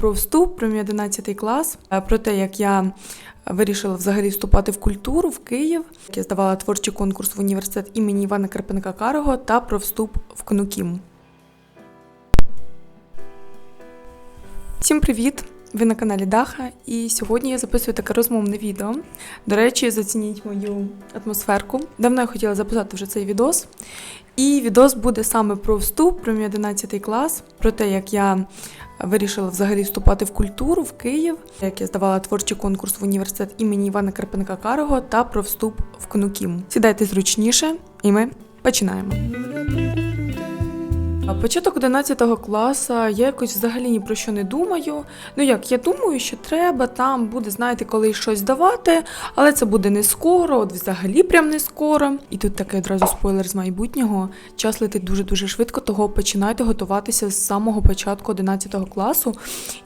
про вступ, про мій 11 клас, е, про те, як я вирішила взагалі вступати в культуру в Київ. як Я здавала творчий конкурс в університет імені Івана Карпенка Карого та про вступ в КНУКІМ. Всім привіт! Ви на каналі Даха, і сьогодні я записую таке розмовне відео. До речі, зацініть мою атмосферку. Давно я хотіла записати вже цей відос. І відос буде саме про вступ, про мій 11 клас, про те, як я вирішила взагалі вступати в культуру в Київ, як я здавала творчий конкурс в університет імені Івана Карпенка Карого та про вступ в КНУКІМ. Сідайте зручніше, і ми починаємо. Початок 11 класу, я якось взагалі ні про що не думаю. Ну як, я думаю, що треба там буде, знаєте, коли щось давати, але це буде не скоро, от взагалі прям не скоро. І тут такий одразу спойлер з майбутнього. Час летить дуже-дуже швидко, того починайте готуватися з самого початку 11 класу.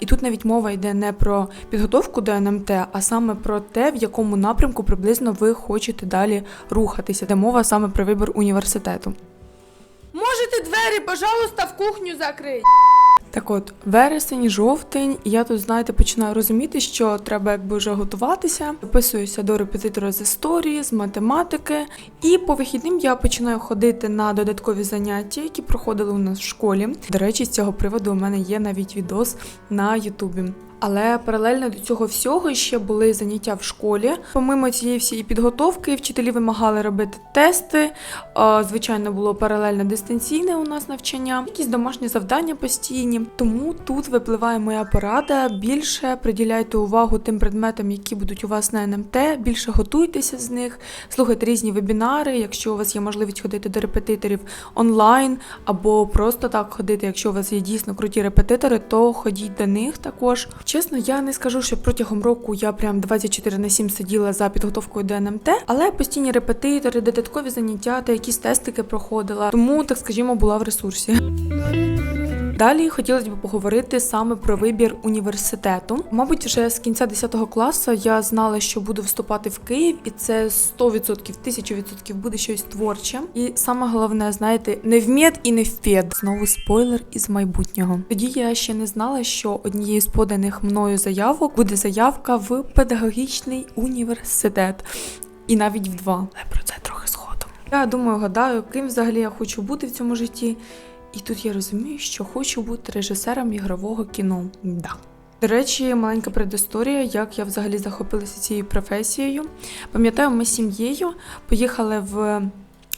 І тут навіть мова йде не про підготовку до НМТ, а саме про те, в якому напрямку приблизно ви хочете далі рухатися, де мова саме про вибір університету. Можете двері, пожалуйста, в кухню закрити. Так от, вересень, жовтень, я тут, знаєте, починаю розуміти, що треба якби вже готуватися. Записуюся до репетитора з історії, з математики. І по вихідним я починаю ходити на додаткові заняття, які проходили у нас в школі. До речі, з цього приводу у мене є навіть відос на Ютубі. Але паралельно до цього всього ще були заняття в школі. Помимо цієї всієї підготовки, вчителі вимагали робити тести. Звичайно, було паралельно дистанційне у нас навчання, якісь домашні завдання постійні. Тому тут випливає моя порада. Більше приділяйте увагу тим предметам, які будуть у вас на НМТ. Більше готуйтеся з них, слухайте різні вебінари. Якщо у вас є можливість ходити до репетиторів онлайн, або просто так ходити. Якщо у вас є дійсно круті репетитори, то ходіть до них також. Чесно, я не скажу, що протягом року я прям 24 на 7 сиділа за підготовкою до НМТ, але постійні репетитори, додаткові заняття та якісь тестики проходила. Тому, так скажімо, була в ресурсі. Далі хотілося б поговорити саме про вибір університету. Мабуть, вже з кінця 10 класу я знала, що буду вступати в Київ, і це 100%, 1000% буде щось творче. І саме головне, знаєте, не в мед і не в пед. Знову спойлер із майбутнього. Тоді я ще не знала, що однією з поданих мною заявок буде заявка в педагогічний університет. І навіть в два. Але про це трохи згодом. Я думаю, гадаю, ким взагалі я хочу бути в цьому житті. І тут я розумію, що хочу бути режисером ігрового кіно. Да. До речі, маленька предісторія, як я взагалі захопилася цією професією. Пам'ятаю, ми з сім'єю поїхали в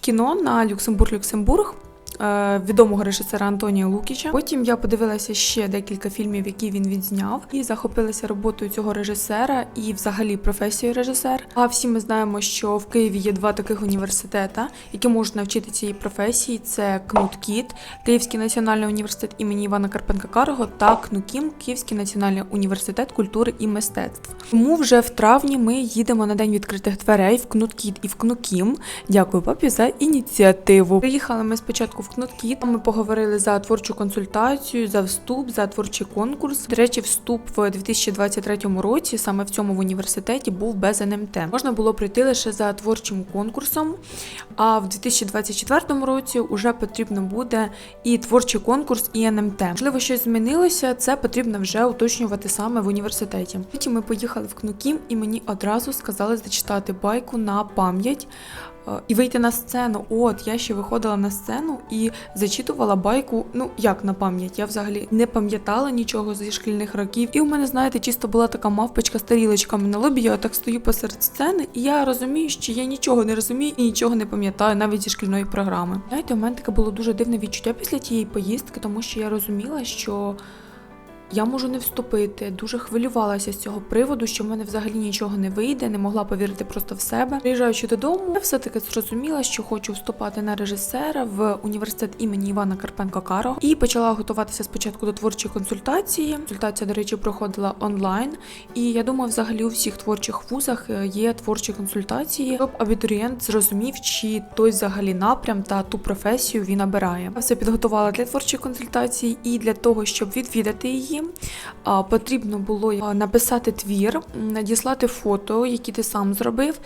кіно на Люксембург-Люксембург. Е, Відомого режисера Антонія Лукіча. Потім я подивилася ще декілька фільмів, які він відзняв, і захопилася роботою цього режисера і взагалі професією режисер. А всі ми знаємо, що в Києві є два таких університета, які можуть навчити цієї професії: це КНУТ КІТ, Київський національний університет імені Івана Карпенка Карого та КНУКІМ, Київський національний університет культури і мистецтв. Тому вже в травні ми їдемо на день відкритих дверей в КНУТ КІТ і в КНУКІМ. Дякую папі за ініціативу. Приїхали ми спочатку в КНУТ КІТ. Ми поговорили за творчу консультацію, за вступ, за творчий конкурс. До речі, вступ в 2023 році саме в цьому в університеті був без НМТ. Можна було прийти лише за творчим конкурсом. А в 2024 році вже потрібно буде і творчий конкурс, і НМТ. Можливо, щось змінилося. Це потрібно вже уточнювати саме в університеті. Потім ми поїхали в КНУКІМ, і мені одразу сказали зачитати байку на пам'ять. Е, І вийти на сцену. От я ще виходила на сцену і зачитувала байку. Ну як на пам'ять. Я взагалі не пам'ятала нічого зі шкільних років. І у мене, знаєте, чисто була така мавпочка з тарілочками на лобі. Я так стою посеред сцени, і я розумію, що я нічого не розумію і нічого не пам'ятаю, навіть зі шкільної програми. Знаєте, у мене таке було дуже дивне відчуття після тієї поїздки, тому що я розуміла, що. Я можу не вступити, дуже хвилювалася з цього приводу, що в мене взагалі нічого не вийде, не могла повірити просто в себе. Приїжджаючи додому, я все-таки зрозуміла, що хочу вступати на режисера в університет імені Івана Карпенка Карого і почала готуватися спочатку до творчої консультації. Консультація, до речі, проходила онлайн. І я думаю, взагалі у всіх творчих вузах е, є творчі консультації, щоб абітурієнт зрозумів, чи той взагалі напрям та ту професію він обирає. Я все підготувала для творчої консультації і для того, щоб відвідати її, а, потрібно було написати твір, надіслати фото, які ти сам зробив.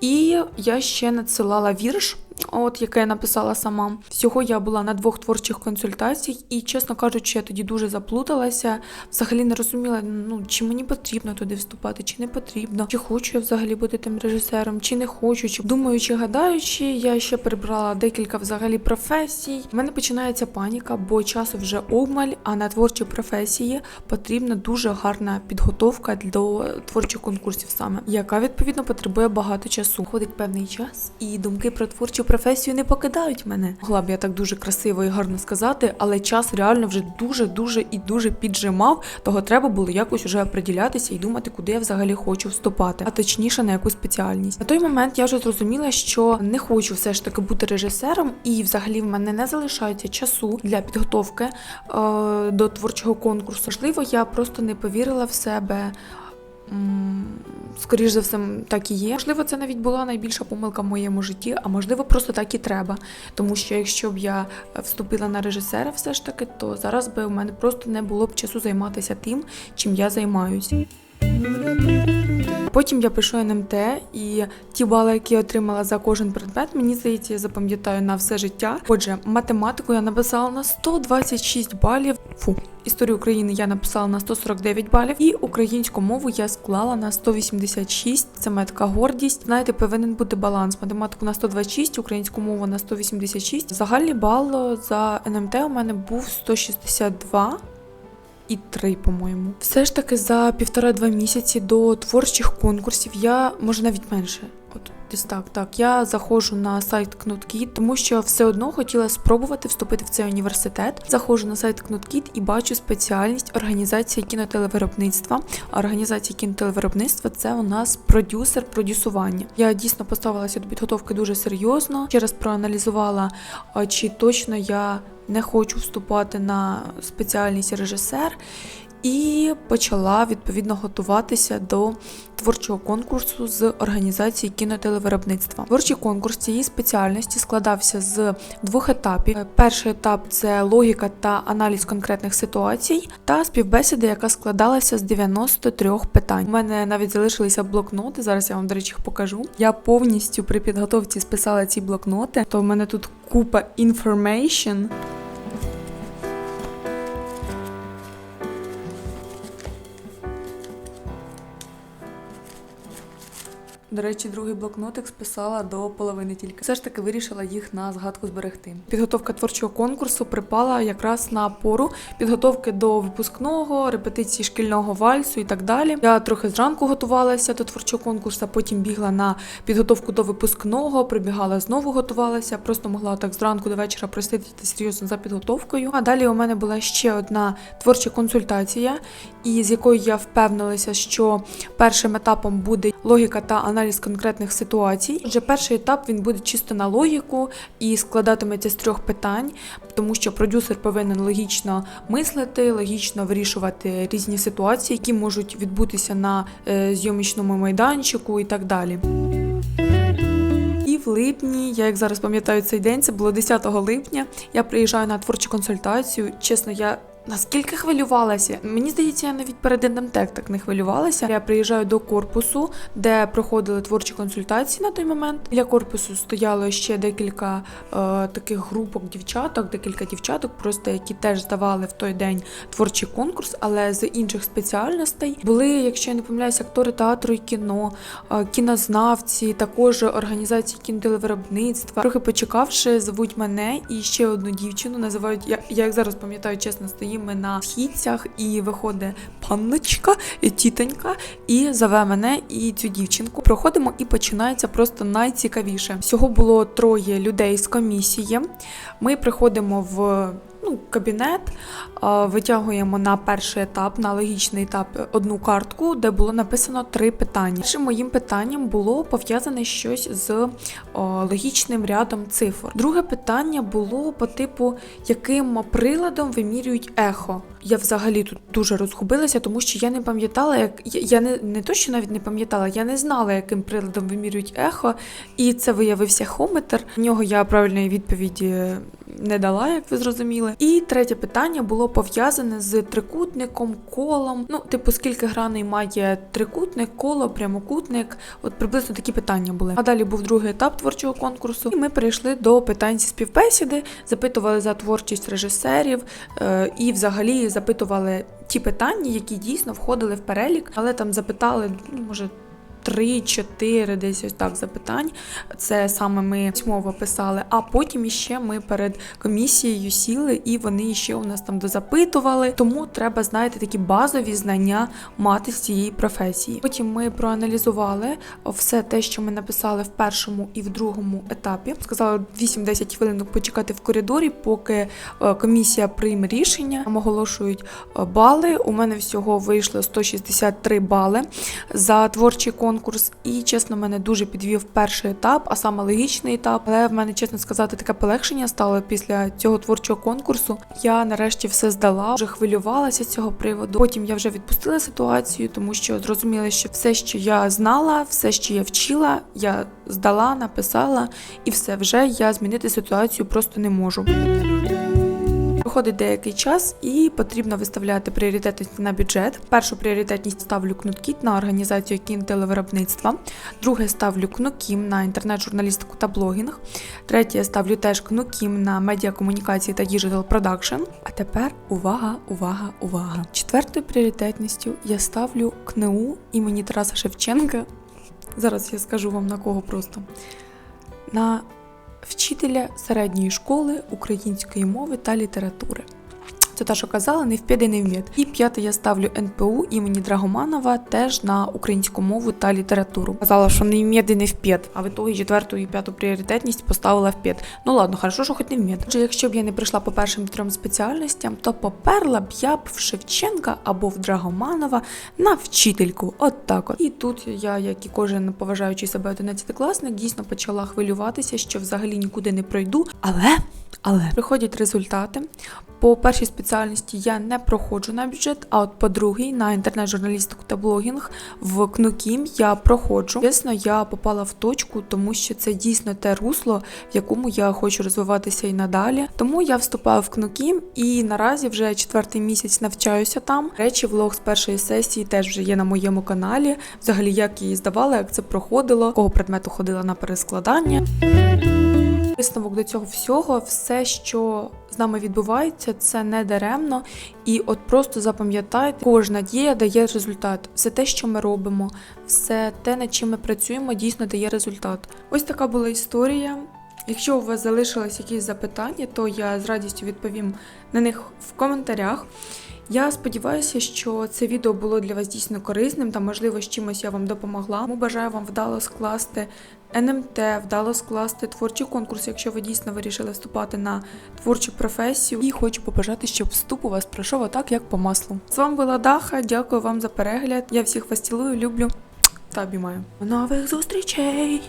І я ще надсилала вірш от яке я написала сама. Всього я була на двох творчих консультаціях, і, чесно кажучи, я тоді дуже заплуталася. Взагалі не розуміла, ну чи мені потрібно туди вступати, чи не потрібно, чи хочу я взагалі бути тим режисером, чи не хочу. Чи думаючи, гадаючи, я ще перебрала декілька взагалі професій. У мене починається паніка, бо часу вже обмаль, а на творчі професії потрібна дуже гарна підготовка до творчих конкурсів, саме яка відповідно потребує багато часу. Ходить певний час, і думки про творчу професію не покидають мене. Могла б я так дуже красиво і гарно сказати, але час реально вже дуже, дуже і дуже піджимав. Того треба було якось уже оприділятися і думати, куди я взагалі хочу вступати, а точніше на яку спеціальність. На той момент я вже зрозуміла, що не хочу все ж таки бути режисером, і взагалі в мене не залишається часу для підготовки е, до творчого конкурсу. Можливо, я просто не повірила в себе. М, Скоріш за все, так і є. Можливо, це навіть була найбільша помилка в моєму житті, а можливо, просто так і треба. Тому що якщо б я е, вступила на режисера, все ж таки, то зараз би у мене просто не було б часу займатися тим, чим я займаюся. Потім я пишу НМТ, і ті бали, які я отримала за кожен предмет, мені здається, я запам'ятаю на все життя. Отже, математику я написала на 126 балів. Фу, історію України я написала на 149 балів, і українську мову я склала на 186. Це моя така гордість. Знаєте, повинен бути баланс. Математику на 126, українську мову на 186. Загальний бал за НМТ у мене був 162 і три, по-моєму. Все ж таки за півтора-два місяці до творчих конкурсів я може навіть менше. От десь так, так. Я заходжу на сайт KnutKit, тому що все одно хотіла спробувати вступити в цей університет. Заходжу на сайт KnutKit і бачу спеціальність організації кінотелевиробництва. А Організація кінотелевиробництва це у нас продюсер продюсування. Я дійсно поставилася до підготовки дуже серйозно. Ще раз проаналізувала, чи точно я не хочу вступати на спеціальність режисер. І почала відповідно готуватися до творчого конкурсу з організації кінотелевиробництва. Творчий конкурс цієї спеціальності складався з двох етапів. Перший етап це логіка та аналіз конкретних ситуацій, та співбесіда, яка складалася з 93 питань. У мене навіть залишилися блокноти. Зараз я вам, до речі, їх покажу. Я повністю при підготовці списала ці блокноти. То в мене тут купа information. До речі, другий блокнотик списала до половини тільки. Все ж таки вирішила їх на згадку зберегти. Підготовка творчого конкурсу припала якраз на пору підготовки до випускного, репетиції шкільного вальсу і так далі. Я трохи зранку готувалася до творчого конкурсу, потім бігла на підготовку до випускного, прибігала знову готувалася. Просто могла так зранку до вечора просидіти серйозно за підготовкою. А далі у мене була ще одна творча консультація, і з якою я впевнилася, що першим етапом буде логіка та аналіз конкретних ситуацій. Отже, перший етап він буде чисто на логіку і складатиметься з трьох питань, тому що продюсер повинен логічно мислити, логічно вирішувати різні ситуації, які можуть відбутися на е, зйомочному майданчику і так далі. І в липні, я як зараз пам'ятаю цей день, це було 10 липня. Я приїжджаю на творчу консультацію. Чесно, я. Наскільки хвилювалася? Мені здається, я навіть перед НМТ так не хвилювалася. Я приїжджаю до корпусу, де проходили творчі консультації на той момент. Біля корпусу стояло ще декілька е, таких групок дівчаток, декілька дівчаток, просто які теж здавали в той день творчий конкурс, але з інших спеціальностей були, якщо я не помиляюся, актори театру і кіно, е, кінознавці, також організації кінотелевиробництва. Трохи почекавши, звуть мене і ще одну дівчину. Називають я, я як зараз пам'ятаю, чесно, стоїмо на східцях, і виходить панночка, тітонька, і зове мене і цю дівчинку. Проходимо, і починається просто найцікавіше. Всього було троє людей з комісії. Ми приходимо в. Ну, кабінет витягуємо на перший етап, на логічний етап одну картку, де було написано три питання. Першим моїм питанням було пов'язане щось з логічним рядом цифр. Друге питання було по типу, яким приладом вимірюють ехо. Я взагалі тут дуже розгубилася, тому що я не пам'ятала, як я, не, не то, що навіть не пам'ятала, я не знала, яким приладом вимірюють ехо, і це виявився хометр. В нього я правильної відповіді не дала, як ви зрозуміли. І третє питання було пов'язане з трикутником, колом. Ну, типу, скільки граней має трикутник, коло, прямокутник. От приблизно такі питання були. А далі був другий етап творчого конкурсу. І ми перейшли до питань зі співбесіди, запитували за творчість режисерів е, і взагалі запитували ті питання, які дійсно входили в перелік, але там запитали, ну, може. Три-чотири десь ось так запитань. Це саме ми письмово писали. А потім іще ми перед комісією сіли, і вони ще у нас там дозапитували. Тому треба, знаєте, такі базові знання мати з цієї професії. Потім ми проаналізували все те, що ми написали в першому і в другому етапі. Сказали 8-10 хвилин почекати в коридорі, поки е, комісія прийме рішення. Нам оголошують е, бали. У мене всього вийшло 163 бали за творчий конкурс. І чесно, мене дуже підвів перший етап, а саме логічний етап. Але в мене, чесно сказати, таке полегшення стало після цього творчого конкурсу. Я нарешті все здала, вже хвилювалася з цього приводу. Потім я вже відпустила ситуацію, тому що зрозуміла, що все, що я знала, все, що я вчила, я здала, написала, і все вже я змінити ситуацію просто не можу. Проходить деякий час і потрібно виставляти пріоритетність на бюджет. Першу пріоритетність ставлю кнуткіт на організацію кінотелевиробництва. Друге ставлю кнукім на інтернет-журналістику та блогінг. Третє ставлю теж кнукім на медіакомунікації та діджитал продакшн. А тепер увага, увага, увага. Четвертою пріоритетністю я ставлю КНЕУ імені Тараса Шевченка. Зараз я скажу вам на кого просто. На вчителя середньої школи української мови та літератури. Це те, що казали, не вп'єде, не вм'єт. І п'яте я ставлю НПУ імені Драгоманова теж на українську мову та літературу. Казала, що не вм'єт і не вп'єт, а в ітогі четверту і п'яту пріоритетність поставила вп'єт. Ну ладно, хорошо, що хоч не вм'єт. Отже, якщо б я не прийшла по першим трьом спеціальностям, то поперла б я б в Шевченка або в Драгоманова на вчительку. От так от. І тут я, як і кожен поважаючий себе 11-класник, дійсно почала хвилюватися, що взагалі нікуди не пройду. Але, але приходять результати. По першій спеціальності я не проходжу на бюджет, а от по другій на інтернет-журналістику та блогінг в КНУКІМ я проходжу. Чесно, я попала в точку, тому що це дійсно те русло, в якому я хочу розвиватися і надалі. Тому я вступаю в КНУКІМ і наразі вже четвертий місяць навчаюся там. Речі, влог з першої сесії теж вже є на моєму каналі. Взагалі, як її здавала, як це проходило, кого предмету ходила на перескладання. Висновок до цього всього, все, що нами відбувається, це не даремно. І от просто запам'ятайте, кожна дія дає результат. Все те, що ми робимо, все те, над чим ми працюємо, дійсно дає результат. Ось така була історія. Якщо у вас залишились якісь запитання, то я з радістю відповім на них в коментарях. Я сподіваюся, що це відео було для вас дійсно корисним та, можливо, з чимось я вам допомогла. Тому бажаю вам вдало скласти НМТ, вдало скласти творчий конкурс, якщо ви дійсно вирішили вступати на творчу професію. І хочу побажати, щоб вступ у вас пройшов отак, як по маслу. З вами була Даха. Дякую вам за перегляд. Я всіх вас цілую, люблю та обіймаю. Нових зустрічей!